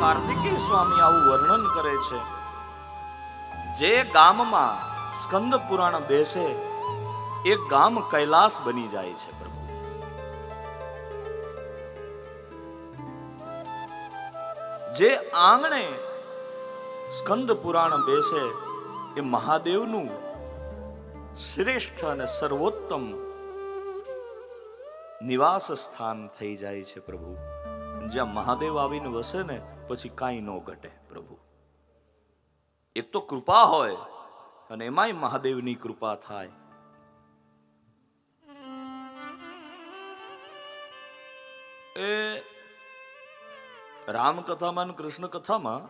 કાર્તિકેય સ્વામી આવું વર્ણન કરે છે. જે ગામમાં સ્કંદ પુરાણ બેસે, એ ગામ કૈલાસ બની જાય છે પ્રભુ. જે આંગણે સ્કંદ પુરાણ બેસે, એ મહાદેવનું શ્રેષ્ઠ અને સર્વોત્તમ નિવાસ સ્થાન થઈ જાય છે પ્રભુ. જ્યાં મહાદેવ આવીને વસે ને પછી કાંઈ ન ઘટે પ્રભુ. એક તો કૃપા હોય અને એમાંય મહાદેવની કૃપા થાય. એ રામકથામાં કૃષ્ણ કથામાં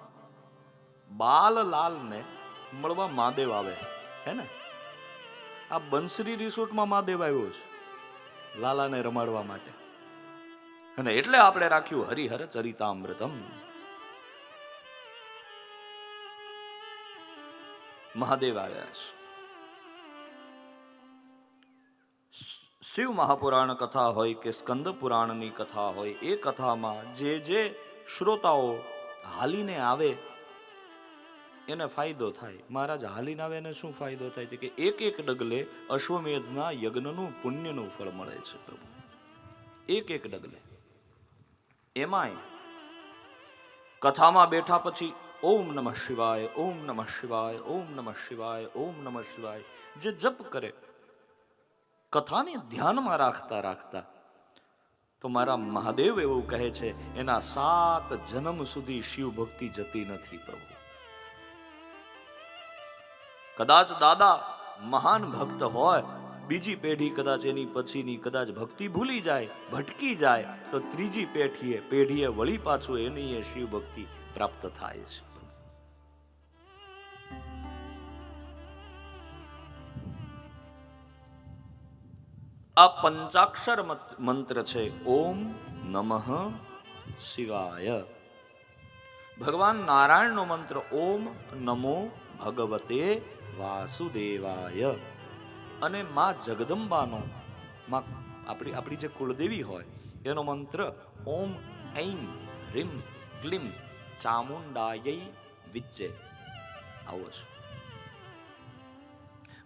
બાલલાલને મળવા મહાદેવ આવે, હે ને? આ બંસરી રિસોર્ટમાં મહાદેવ આવ્યો છે, લાલાને રમાડવા માટે. અને એટલે આપણે રાખ્યું હરિહર ચરિતામૃતમ. મહાદેવ આવ્યા છે. શિવ મહાપુરાણ કથા હોય કે સ્કંદ પુરાણની કથા હોય, એ કથામાં જે જે શ્રોતાઓ હાલીને આવે, એને ફાયદો થાય. મહારાજ, હાલીને આવે એને શું ફાયદો થાય? કે એક એક ડગલે અશ્વમેધના યજ્ઞનું પુણ્યનું ફળ મળે છે પ્રભુ. એક એક ડગલે. એમાંય કથામાં બેઠા પછી ઓમ નમઃ શિવાય, ઓમ નમઃ શિવાય, ઓમ નમઃ શિવાય, ઓમ નમઃ શિવાય, જે જપ કરે, કથાને ધ્યાનમાં રાખતા રાખતા તો મારા મહાદેવ એવું કહે છે, એના સાત જન્મ સુધી શિવ ભક્તિ જતી નથી પ્રભુ. કદાચ દાદા મહાન ભક્ત હોય બીજી પેઢી કદાચ એની પછીની કદાચ ભક્તિ ભૂલી જાય, ભટકી જાય, તો ત્રીજી પેઢીએ પેઢીએ વળી પાછું એની એ શિવ ભક્તિ પ્રાપ્ત થાય છે. આ પંચાક્ષર મત- મંત્ર છે, ઓમ નમઃ શિવાય. ભગવાન નારાયણનો મંત્ર, ઓમ નમો ભગવતે વાસુદેવાય. અને મા જગદંબાનો, માં આપણી આપણી જે કુળદેવી હોય, એનો મંત્ર ઓમ ઐમ હ્રીમ ક્લીમ ચામુંડાય વિચ્ચે આવો છે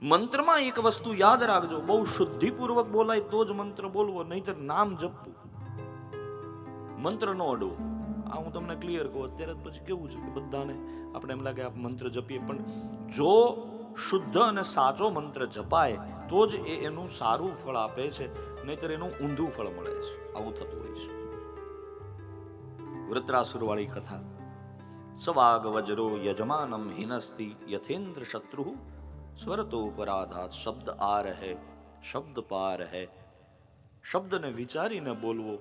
મંત્રમાં એક વસ્તુ યાદ રાખજો, બહુ શુદ્ધિપૂર્વક બોલાય તો જ મંત્ર બોલવો, નહીતર નામ જપવું. મંત્ર નો અડવો. આ હું તમને ક્લિયર કહું, અત્યારે પછી કેવું છે કે બધાને, આપણે એમ લાગે આ મંત્ર જપીએ, પણ જો શુદ્ધ અને સાચો મંત્ર જપાય, તો જ એ એનું સારું ફળ આપે છે, નહીતર એનું ઊંધું ફળ મળે છે. આવું થતું હોય છે. વૃત્રાસુરવાળી કથા. સવાગ વજ્રો યજમાનમ હિનસ્તિ યથેન્દ્ર શત્રુ, સ્વરતો પરાધાત શબ્દ આ રહે શબ્દ પાર રહે શબ્દને વિચારીને બોલવો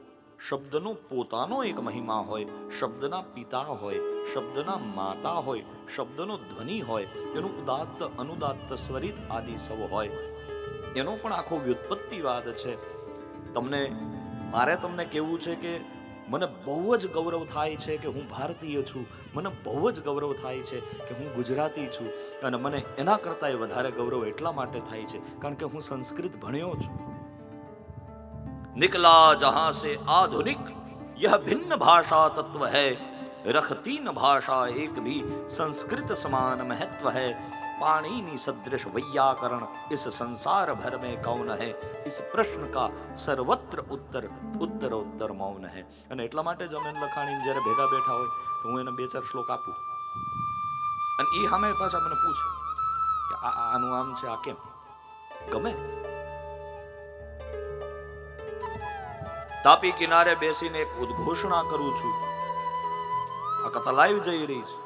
શબ્દનો પોતાનો એક મહિમા હોય, શબ્દના પિતા હોય, શબ્દના માતા હોય, શબ્દનો ધ્વનિ હોય, એનું ઉદાત્ત, અનુદાત્ત, સ્વરિત આદિ સૌ હોય. એનો પણ આખો વ્યુત્પત્તિવાદ છે. તમને, મારે તમને કહેવું છે કે મને બહુ જ ગૌરવ થાય છે કે હું ભારતીય છું. મને બહુ જ ગૌરવ થાય છે કે હું ગુજરાતી છું. અને મને એના કરતાંય વધારે ગૌરવ એટલા માટે થાય છે. કારણ કે હું સંસ્કૃત ભણ્યો છું. निकला जहां से आधुनिक यह भिन्न भाषा तत्व है रखती न भाषा एक भी संस्कृत समान महत्व है पाणिनि सदृश वैयाकरण इस संसार भर में कौन है इस प्रश्न का સર્વત્ર ઉત્તર ઉત્તરોત્તર મૌન હે અને એટલા માટે જ અમે લખાણી જ્યારે ભેગા બેઠા હોય તો હું એને બે ચાર શ્લોક આપું અને એ સામે પાછા મને પૂછે કે આ આ- આનું આમ છે આ કેમ ગમે તાપી કિનારે બેસીને એક ઉદ્ઘોષણા કરું છું. આ કથા લાઈવ જઈ રહી છે.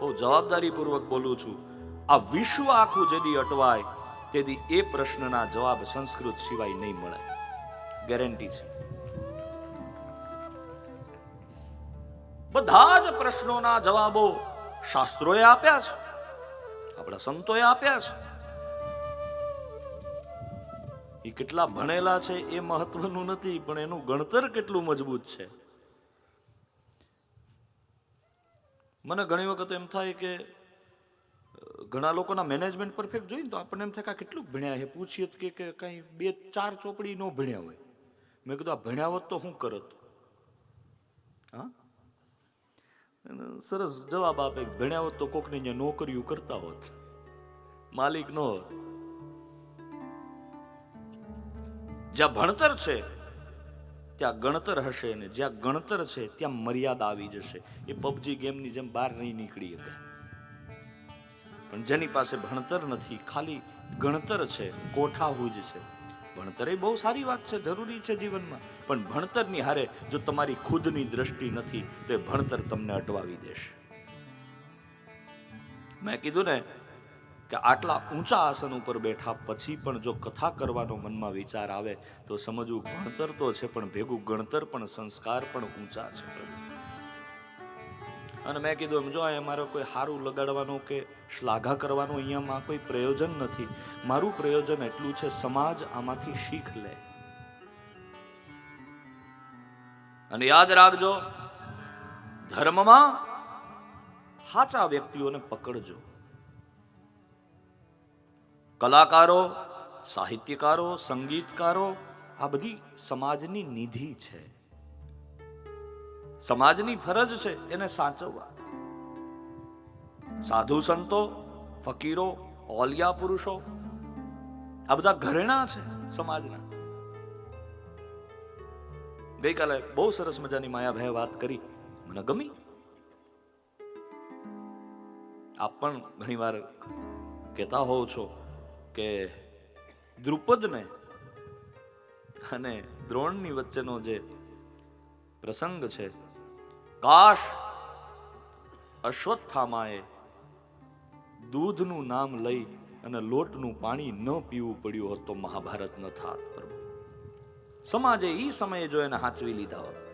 બહુ જવાબદારી પૂર્વક બોલું છું. આ વિશ્વ આખું જેદી અટવાય, તેદી એ પ્રશ્નના જવાબ સંસ્કૃત સિવાય નહીં મળે. ગેરંટી છે. બધા જ પ્રશ્નોના જવાબો શાસ્ત્રોએ આપ્યા છે. આપણા સંતોએ આપ્યા છે. એ કેટલા ભણેલા છે એ મહત્વનું નથી, પણ એનું ગણતર કેટલું મજબૂત છે? મને ઘણી વખત એમ થાય કે ઘણા લોકોના મેનેજમેન્ટ પરફેક્ટ જોઈને તો આપણને એમ થાય કે કેટલું ભણ્યા છે? પૂછીએ કે કે કાંઈ બે ચાર ચોપડી ન ભણ્યા હોય. મેં કીધું, આ ભણ્યા હોત તો શું કરત? હા? સરસ જવાબ આપે ભણ્યા હોત તો કોકની નોકરીઓ કરતા હોત. માલિક નો હોત. જ્યાં ભણતર છે, ત્યાં ગણતર હશે ને જ્યાં ગણતર છે, ત્યાં મર્યાદા આવી જશે. એ પબજી ગેમની જેમ બહાર નહીં નીકળી શકે. પણ જેની પાસે ભણતર નથી, ખાલી ગણતર છે, કોઠાહુજ છે. ભણતર એ બહુ સારી વાત છે, જરૂરી છે જીવનમાં. પણ ભણતરની હારે જો તમારી ખુદની દ્રષ્ટિ નથી, તો એ ભણતર તમને અટવાવી દેશે. મેં કીધું ને કે આટલા ઊંચા આસન ઉપર બેઠા પછી પણ જો કથા કરવાનો મનમાં વિચાર આવે, તો સમજવું ભણતર તો છે, પણ ભેગું ગણતર પણ સંસ્કાર પણ ઊંચા છે. અને મેં કીધું એમ જો અહીંયા મારે કોઈ સારું લગાડવાનું કે શ્લાઘા કરવાનું અહીંયામાં કોઈ પ્રયોજન નથી. મારું પ્રયોજન એટલું છે, સમાજ આમાંથી શીખ લે. અને યાદ રાખજો, ધર્મમાં સાચા વ્યક્તિઓને પકડજો. કલાકારો, સાહિત્યકારો, સંગીતકારો, આ બધી સમાજની નિધિ છે. સમાજની ફરજ છે એને સાચવવા. સાધુ સંતો, ફકીરો, ઓલિયા પુરુષો, આ બધા ઘરેણા છે સમાજના. ગઈકાલે બહુ સરસ મજાની માયાભાઈ વાત કરી. મને ગમી? આપ પણ ઘણીવાર કહેતા હોવ છો. કે દ્રુપદને અને દ્રોણની વચ્ચેનો જે પ્રસંગ છે, કાશ અશ્વત્થામાએ દૂધનું નામ લઈ અને લોટનું પાણી ન પીવું પડ્યું હોત તો મહાભારત ન થાત સમાજે એ સમયે જો એને હાચવી લીધા હોત